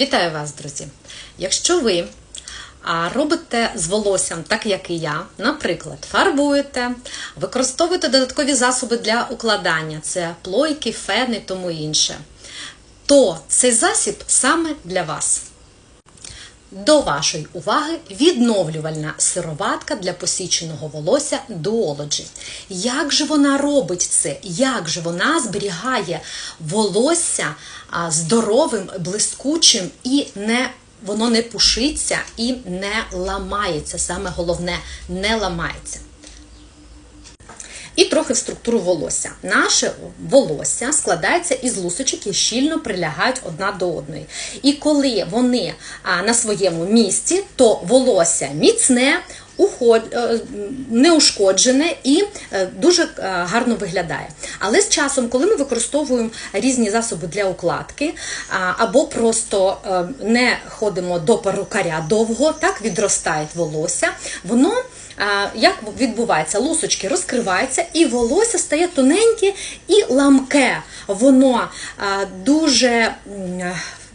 Вітаю вас, друзі! Якщо ви робите з волоссям так, як і я, наприклад, фарбуєте, використовуєте додаткові засоби для укладання, це плойки, фени, тому інше, то цей засіб саме для вас. До вашої уваги відновлювальна сироватка для посіченого волосся Duology. Як же вона робить це? Як же вона зберігає волосся здоровим, блискучим і не воно не пушиться і не ламається. Саме головне, не ламається. І трохи в структуру волосся. Наше волосся складається із лусочок, які щільно прилягають одна до одної. І коли вони на своєму місці, то волосся міцне, уход... е, неушкоджене і е, дуже е, гарно виглядає. Але з часом, коли ми використовуємо різні засоби для укладки, або просто не ходимо до перукаря довго, так відростає волосся, воно. Як відбувається? Лусочки розкриваються, і волосся стає тоненьке і ламке. Воно дуже.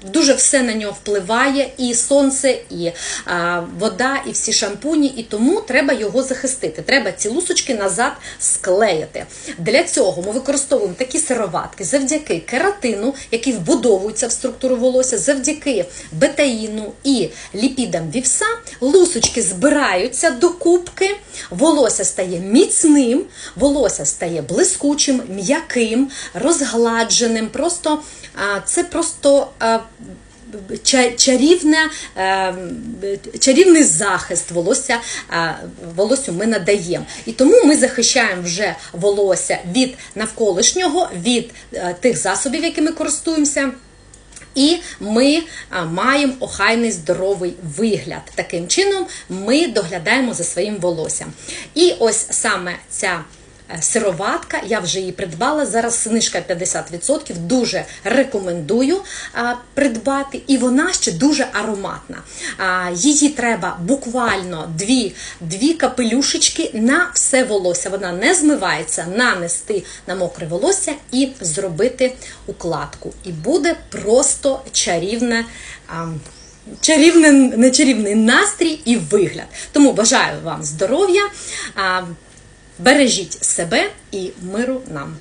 Дуже все на нього впливає, і сонце, і а, вода, і всі шампуні, і тому треба його захистити. Треба ці лусочки назад склеїти. Для цього ми використовуємо такі сироватки завдяки кератину, який вбудовується в структуру волосся, завдяки бетаїну і ліпідам вівса. Лусочки збираються до кубки, волосся стає міцним, волосся стає блискучим, м'яким, розгладженим. Просто це просто. Чарівне, е, чарівний захист волосся, е, волоссю ми надаємо. І тому ми захищаємо вже волосся від навколишнього, від е, тих засобів, якими користуємося. І ми маємо охайний здоровий вигляд. Таким чином ми доглядаємо за своїм волоссям. І ось саме ця е, сироватка, я вже її придбала. Зараз знижка 50%. Дуже рекомендую придбати. І вона ще дуже ароматна. Її треба буквально дві, дві капелюшечки на все волосся. Вона не змивається, нанести на мокре волосся і зробити укладку. І буде просто чарівне. Чарівний, не чарівний настрій і вигляд. Тому бажаю вам здоров'я, бережіть себе і миру нам.